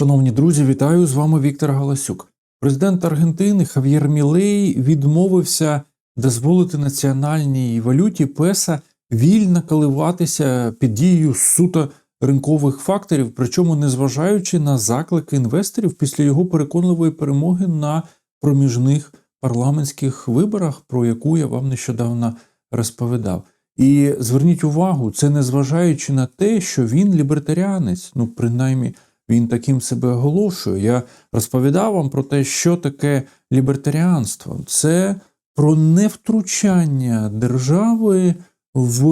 Шановні друзі, вітаю з вами Віктор Галасюк. Президент Аргентини Хав'єр Мілей відмовився дозволити національній валюті песа вільно коливатися під дією суто ринкових факторів, причому незважаючи на заклики інвесторів після його переконливої перемоги на проміжних парламентських виборах, про яку я вам нещодавно розповідав. І зверніть увагу, це незважаючи на те, що він лібертаріанець, ну принаймні він таким себе оголошує. Я розповідав вам про те, що таке лібертаріанство. Це про невтручання держави в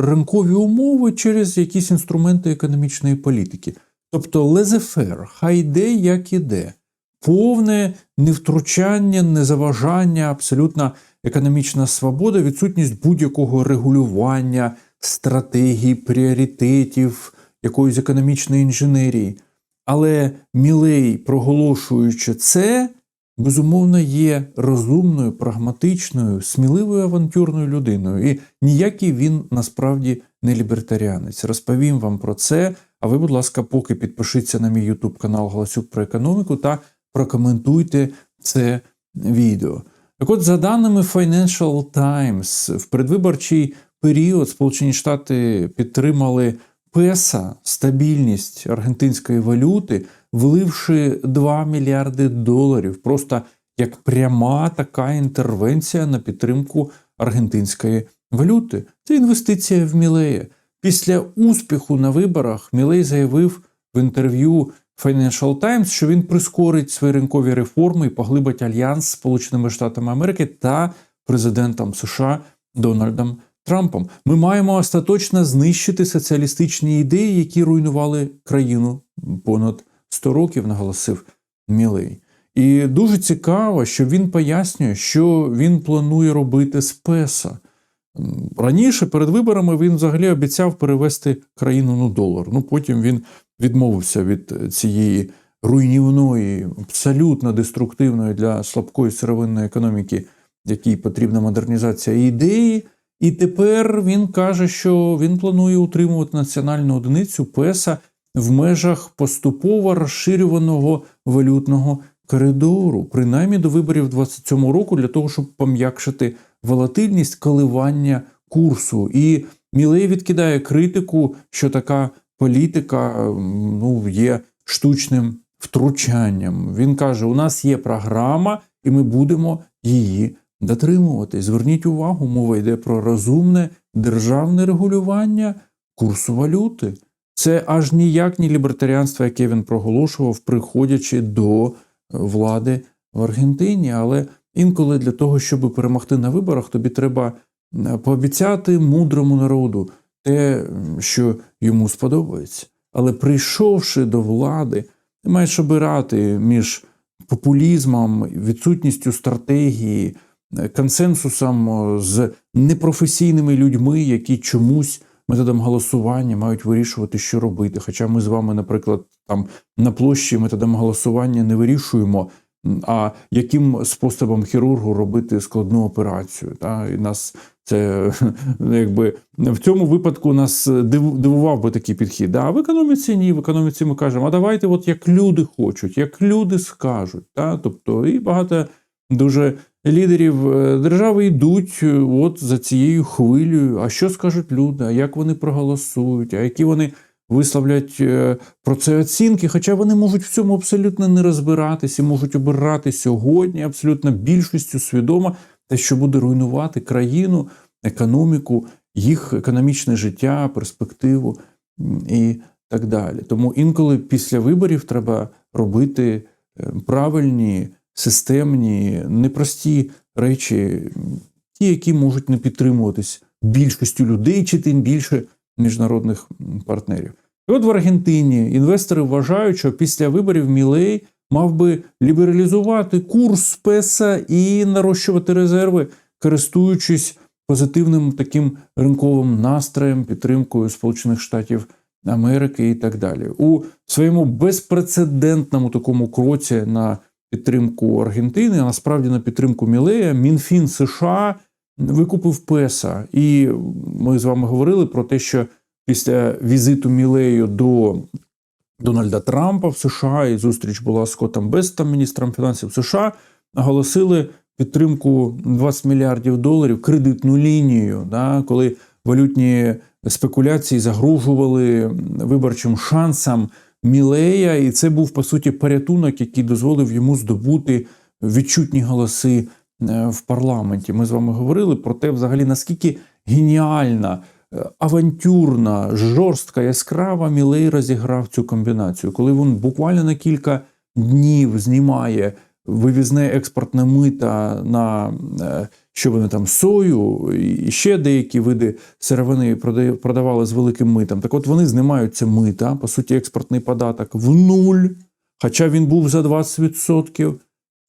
ринкові умови через якісь інструменти економічної політики. Тобто лезефер, хай йде, як іде. Повне невтручання, незаважання, абсолютна економічна свобода, відсутність будь-якого регулювання, стратегії, пріоритетів, якоїсь економічної інженерії. Але Мілей, проголошуючи це, безумовно, є розумною, прагматичною, сміливою авантюрною людиною. І ніякий він насправді не лібертаріанець. Розповім вам про це. А ви, будь ласка, поки підпишіться на мій YouTube канал Галасюк про економіку та прокоментуйте це відео. Так от, за даними Financial Times, в предвиборчий період Сполучені Штати підтримали песа, стабільність аргентинської валюти, вливши 2 мільярди доларів, просто як пряма така інтервенція на підтримку аргентинської валюти. Це інвестиція в Мілея. Після успіху на виборах Мілей заявив в інтерв'ю Financial Times, що він прискорить свої ринкові реформи і поглибить альянс з Сполученими Штатами Америки та президентом США Дональдом Трампом. Ми маємо остаточно знищити соціалістичні ідеї, які руйнували країну понад 100 років, наголосив Мілей. І дуже цікаво, що він пояснює, що він планує робити з ПЕСА. Раніше перед виборами він взагалі обіцяв перевести країну на долар. Ну потім він відмовився від цієї руйнівної, абсолютно деструктивної для слабкої сировинної економіки, якій потрібна модернізація ідеї. І тепер він каже, що він планує утримувати національну одиницю ПЕСА в межах поступово розширюваного валютного коридору, принаймні до виборів 27 року, для того, щоб пом'якшити волатильність коливання курсу. І Мілей відкидає критику, що така політика ну, є штучним втручанням. Він каже: у нас є програма, і ми будемо її дотримуватись. Зверніть увагу, мова йде про розумне державне регулювання курсу валюти. Це аж ніяк не лібертаріанство, яке він проголошував, приходячи до влади в Аргентині. Але інколи для того, щоб перемогти на виборах, тобі треба пообіцяти мудрому народу те, що йому сподобається. Але прийшовши до влади, ти маєш обирати між популізмом, відсутністю стратегії, консенсусом з непрофесійними людьми, які чомусь методом голосування мають вирішувати, що робити. Хоча ми з вами, наприклад, там на площі методом голосування не вирішуємо. А яким способом хірургу робити складну операцію? Та? І нас це якби в цьому випадку нас дивував би такий підхід. А в економіці ні. В економіці ми кажемо, а давайте, от як люди хочуть, як люди скажуть. Та? Тобто, і багато дуже лідерів е, держави йдуть е, от за цією хвилею. А що скажуть люди? А як вони проголосують? А які вони висловлять е, про це оцінки? Хоча вони можуть в цьому абсолютно не розбиратися, можуть обирати сьогодні абсолютно більшістю свідомо те, що буде руйнувати країну, економіку, їх економічне життя, перспективу і так далі. Тому інколи після виборів треба робити правильні системні, непрості речі, ті, які можуть не підтримуватись більшістю людей, чи тим більше міжнародних партнерів. І от в Аргентині інвестори вважають, що після виборів Мілей мав би лібералізувати курс песа і нарощувати резерви, користуючись позитивним таким ринковим настроєм, підтримкою Сполучених Штатів Америки і так далі. У своєму безпрецедентному такому кроці на підтримку Аргентини, а насправді на підтримку Мілея, МінФін США викупив Песа. І ми з вами говорили про те, що після візиту Мілею до Дональда Трампа в США, і зустріч була з Скоттом Бестом, міністром фінансів США, оголосили підтримку 20 мільярдів доларів кредитну лінію, да, коли валютні спекуляції загрожували виборчим шансам Мілея, і це був по суті порятунок, який дозволив йому здобути відчутні голоси е, в парламенті. Ми з вами говорили про те, взагалі наскільки геніальна, е, авантюрна, жорстка, яскрава Мілей розіграв цю комбінацію, коли він буквально на кілька днів знімає вивізне експортне мита на е, що вони там сою і ще деякі види сировини продавали з великим митом. Так от вони знімають це мита, по суті, експортний податок в нуль, хоча він був за 20%.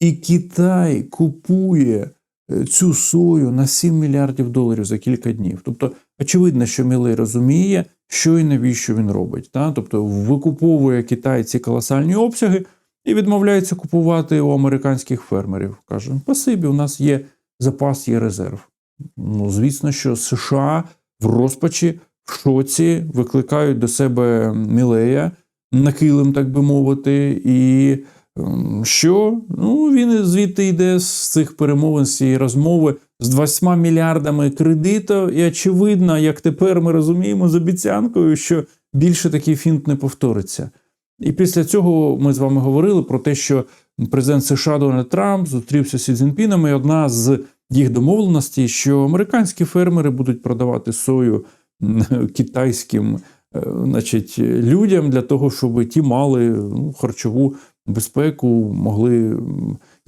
І Китай купує е, цю сою на 7 мільярдів доларів за кілька днів. Тобто, очевидно, що Мілей розуміє, що і навіщо він робить. Та? Тобто викуповує Китай ці колосальні обсяги і відмовляється купувати у американських фермерів. Каже: Спасибі, у нас є запас, є резерв. Ну, звісно, що США в розпачі, в шоці викликають до себе Мілея на килим, так би мовити, і ем, що? Ну, він звідти йде з цих перемовин, з цієї розмови з 20 мільярдами кредиту, і очевидно, як тепер ми розуміємо з обіцянкою, що більше такий фінт не повториться. І після цього ми з вами говорили про те, що президент США Дональд Трамп зустрівся з Сі Цзіньпіном, і одна з їх домовленостей, що американські фермери будуть продавати сою китайським е, значить, людям для того, щоб ті мали ну, харчову безпеку, могли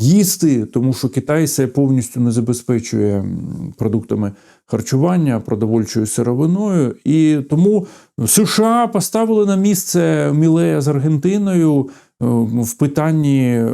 їсти, тому що Китай це повністю не забезпечує продуктами харчування, продовольчою сировиною. І тому США поставили на місце Мілея з Аргентиною е, в питанні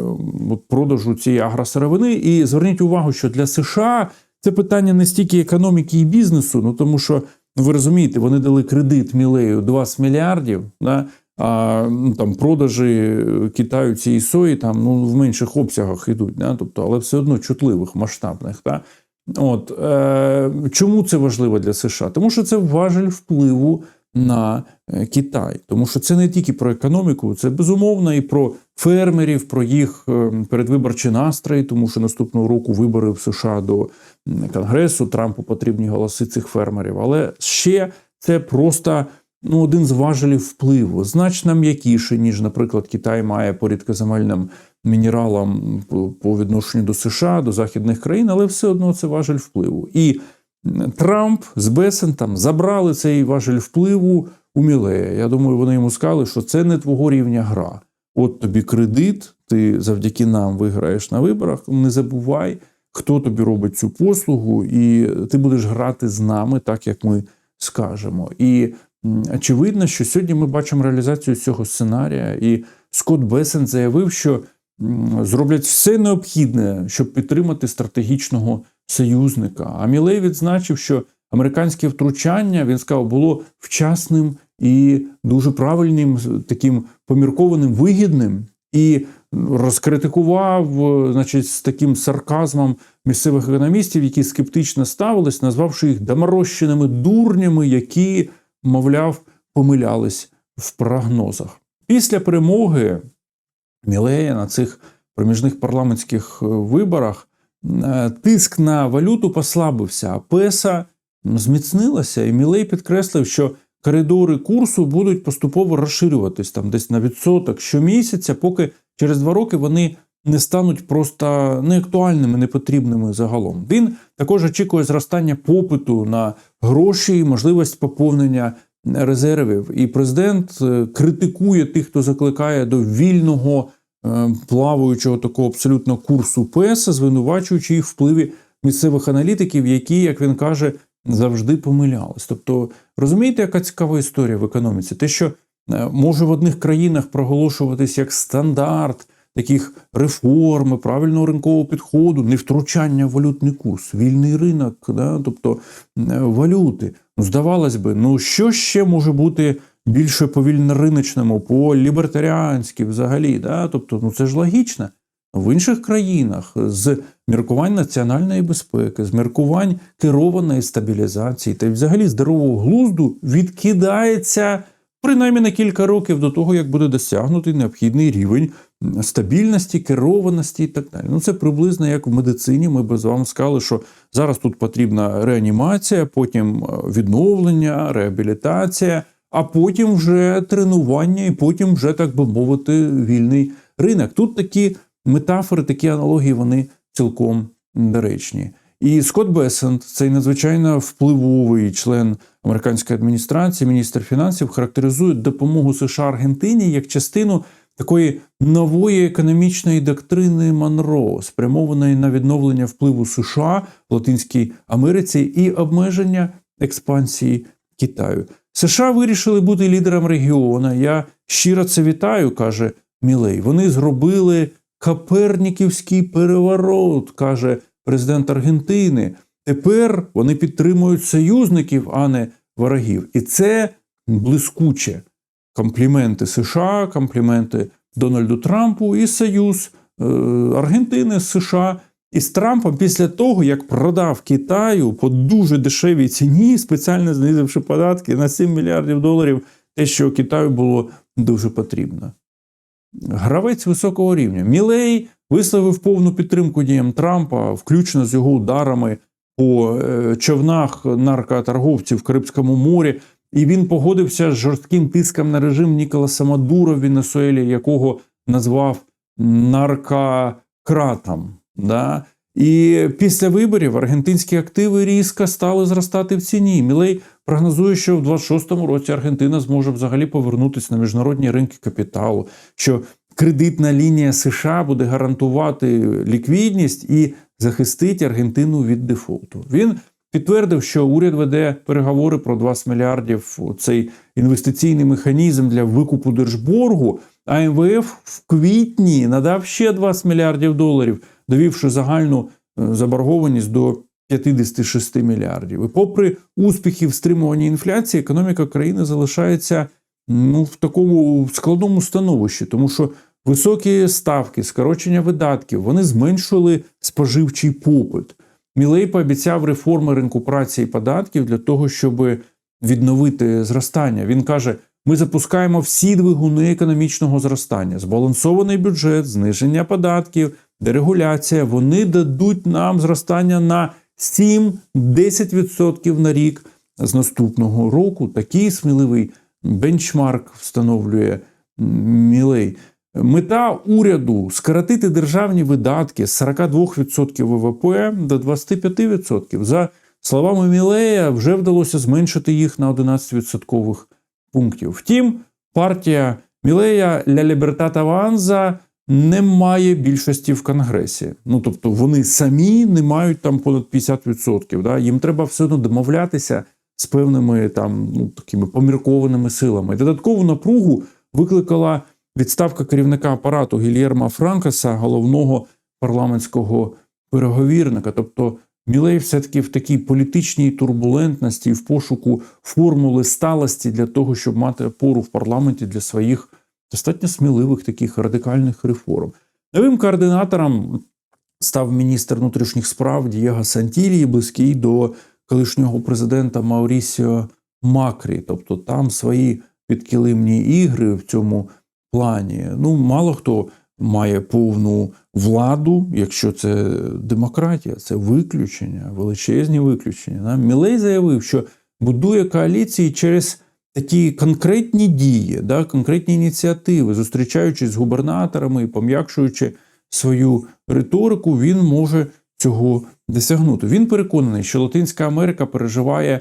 продажу цієї агросировини. І зверніть увагу, що для США це питання не стільки економіки і бізнесу, ну тому що ну, ви розумієте, вони дали кредит Мілею 20 мільярдів. Да? А ну, там продажі Китаю цієї сої там ну в менших обсягах йдуть, да? тобто, але все одно чутливих, масштабних. Да? От е, чому це важливо для США? Тому що це важель впливу на е, Китай, тому що це не тільки про економіку, це безумовно і про фермерів, про їх е, передвиборчі настрої, тому що наступного року вибори в США до Конгресу Трампу потрібні голоси цих фермерів. Але ще це просто ну, один з важелів впливу, значно м'якіше, ніж, наприклад, Китай має по рідкоземельним мінералам по- відношенню до США, до західних країн, але все одно це важель впливу. І Трамп з Бесентом забрали цей важель впливу у Мілея. Я думаю, вони йому сказали, що це не твого рівня гра. От тобі кредит, ти завдяки нам виграєш на виборах. Не забувай, хто тобі робить цю послугу, і ти будеш грати з нами, так як ми скажемо. І очевидно, що сьогодні ми бачимо реалізацію цього сценарія. І Скотт Бесен заявив, що зроблять все необхідне, щоб підтримати стратегічного союзника. А Мілей відзначив, що американське втручання він сказав, було вчасним і дуже правильним, таким поміркованим, вигідним. І розкритикував, е, значить, з таким сарказмом місцевих економістів, які скептично ставились, назвавши їх доморощеними дурнями, які, мовляв, помилялись в прогнозах. Після перемоги Мілея на цих проміжних парламентських е, виборах е, тиск на валюту послабився, а песа зміцнилася, і Мілей підкреслив, що коридори курсу будуть поступово розширюватись там десь на відсоток щомісяця, поки через два роки вони не стануть просто неактуальними, непотрібними загалом. Він також очікує зростання попиту на гроші і можливість поповнення резервів. І президент е, критикує тих, хто закликає до вільного е, плаваючого такого абсолютно курсу ПЕСа, звинувачуючи їх впливі місцевих аналітиків, які, як він каже, завжди помилялись. Тобто, розумієте, яка цікава історія в економіці? Те, що е, може в одних країнах проголошуватись як стандарт таких реформ, правильного ринкового підходу, не втручання в валютний курс, вільний ринок, да? тобто е, валюти. Ну, здавалось би, ну що ще може бути більше по вільнориночному, по лібертаріанськи взагалі? Да? Тобто, ну це ж логічно. В інших країнах з міркувань національної безпеки, з міркувань керованої стабілізації та взагалі здорового глузду відкидається принаймні на кілька років до того, як буде досягнутий необхідний рівень стабільності, керованості і так далі. Ну це приблизно як в медицині. Ми би з вами сказали, що зараз тут потрібна реанімація, потім е, відновлення, реабілітація, а потім вже тренування, і потім вже так би мовити, вільний ринок. Тут такі метафори, такі аналогії, вони цілком доречні. І Скотт Бесент, цей надзвичайно впливовий член американської адміністрації, міністр фінансів, характеризує допомогу США Аргентині як частину такої нової економічної доктрини Монро, спрямованої на відновлення впливу США в Латинській Америці і обмеження експансії Китаю. США вирішили бути лідером регіону. Я щиро це вітаю, каже Мілей. Вони зробили Коперніківський переворот, каже президент Аргентини. Тепер вони підтримують союзників, а не ворогів. І це блискуче. Компліменти США, компліменти Дональду Трампу і Союз е, Аргентини з США із Трампом після того, як продав Китаю по дуже дешевій ціні, спеціально знизивши податки на 7 мільярдів доларів, те, що Китаю було дуже потрібно. Гравець високого рівня. Мілей висловив повну підтримку діям Трампа, включно з його ударами по е, човнах наркоторговців в Карибському морі. І він погодився з жорстким тиском на режим Ніколаса Мадуро в Венесуелі, якого назвав наркократом. Да? І після виборів аргентинські активи різко стали зростати в ціні. Мілей прогнозує, що в 26-му році Аргентина зможе взагалі повернутися на міжнародні ринки капіталу. що Кредитна лінія США буде гарантувати ліквідність і захистить Аргентину від дефолту. Він підтвердив, що уряд веде переговори про 20 мільярдів цей інвестиційний механізм для викупу держборгу. А МВФ в квітні надав ще 20 мільярдів доларів, довівши загальну е, заборгованість до 56 мільярдів. І попри успіхи в стримуванні інфляції, економіка країни залишається ну, в такому складному становищі, тому що високі ставки, скорочення видатків вони зменшили споживчий попит. Мілей пообіцяв реформи ринку праці і податків для того, щоб відновити зростання. Він каже: ми запускаємо всі двигуни економічного зростання, збалансований бюджет, зниження податків, дерегуляція. Вони дадуть нам зростання на 7-10% на рік з наступного року. Такий сміливий бенчмарк встановлює Мілей. Мета уряду скоротити державні видатки з 42% ВВП до 25%. За словами Мілея, вже вдалося зменшити їх на 11 відсоткових пунктів. Втім, партія Мілея Ля Лібертата Ванза не має більшості в Конгресі. Ну тобто вони самі не мають там понад 50%. Да? Їм треба все одно домовлятися з певними там ну, такими поміркованими силами. Додаткову напругу викликала відставка керівника апарату Гільєрма Франкеса, головного парламентського переговірника. Тобто Мілей все-таки в такій політичній турбулентності і в пошуку формули сталості для того, щоб мати опору в парламенті для своїх достатньо сміливих таких радикальних реформ. Новим координатором став міністр внутрішніх справ Дієго Сантілії, близький до колишнього президента Маурісіо Макрі. Тобто там свої підкилимні ігри в цьому плані. Ну, мало хто має повну владу, якщо це демократія, це виключення, величезні виключення. Мілей заявив, що будує коаліції через такі конкретні дії, да, конкретні ініціативи, зустрічаючись з губернаторами і пом'якшуючи свою риторику, він може цього досягнути. Він переконаний, що Латинська Америка переживає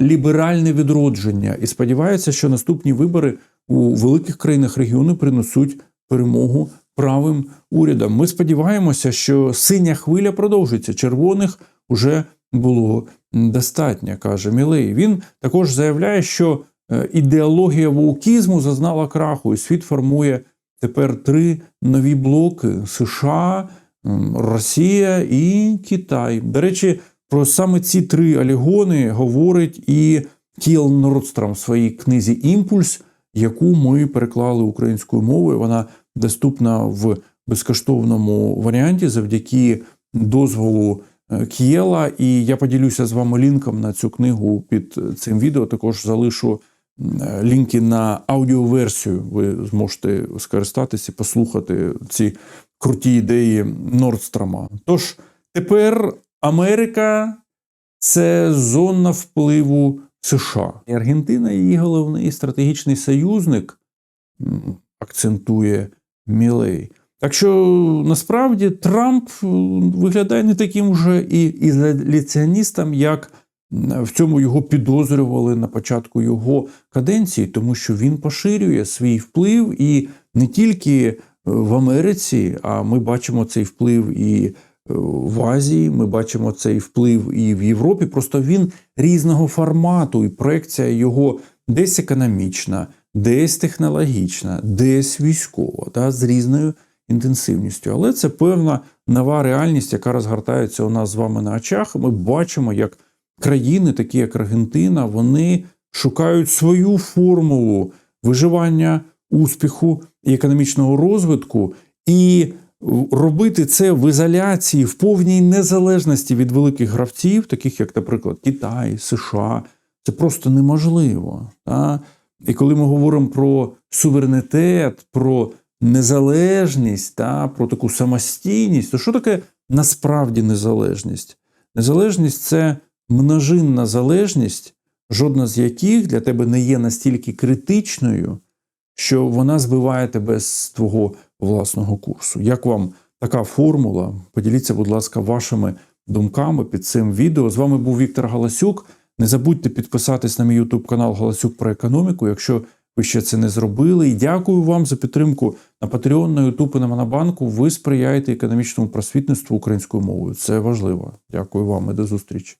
ліберальне відродження і сподівається, що наступні вибори у великих країнах регіону принесуть перемогу правим урядам. Ми сподіваємося, що синя хвиля продовжиться. Червоних вже було достатньо, каже Мілей. Він також заявляє, що е, ідеологія ваукізму зазнала краху, і світ формує тепер три нові блоки: США, Росія і Китай. До речі, про саме ці три алігони говорить і Кіл Нордстром в своїй книзі Імпульс яку ми переклали українською мовою. Вона доступна в безкоштовному варіанті завдяки дозволу е, К'єла. І я поділюся з вами лінком на цю книгу під цим відео. Також залишу е, лінки на аудіоверсію. Ви зможете скористатися, послухати ці круті ідеї Нордстрама. Тож тепер Америка це зона впливу США. І Аргентина її головний стратегічний союзник, акцентує Мілей. Так що насправді Трамп е, виглядає не таким уже і ізоляціоністом, як в цьому його підозрювали на початку його каденції, тому що він поширює свій вплив і не тільки е, в Америці, а ми бачимо цей вплив і в Азії, ми бачимо цей вплив і в Європі. Просто він різного формату, і проекція його десь економічна, десь технологічна, десь військова, да, з різною інтенсивністю. Але це певна нова реальність, яка розгортається у нас з вами на очах. Ми бачимо, як країни, такі як Аргентина, вони шукають свою формулу виживання, успіху і економічного розвитку, і робити це в ізоляції, в повній незалежності від великих гравців, таких як, наприклад, Китай, США. Це просто неможливо. Та? І коли ми говоримо про суверенітет, про незалежність, та, про таку самостійність, то що таке насправді незалежність? Незалежність це множинна залежність, жодна з яких для тебе не є настільки критичною, що вона збиває тебе з твого власного курсу. Як вам така формула? Поділіться, будь ласка, вашими думками під цим відео. З вами був Віктор Галасюк. Не забудьте підписатись на мій YouTube канал Галасюк про економіку, якщо ви ще це не зробили. І дякую вам за підтримку на Patreon, на YouTube і на Монобанку. Ви сприяєте економічному просвітництву українською мовою. Це важливо. Дякую вам і до зустрічі.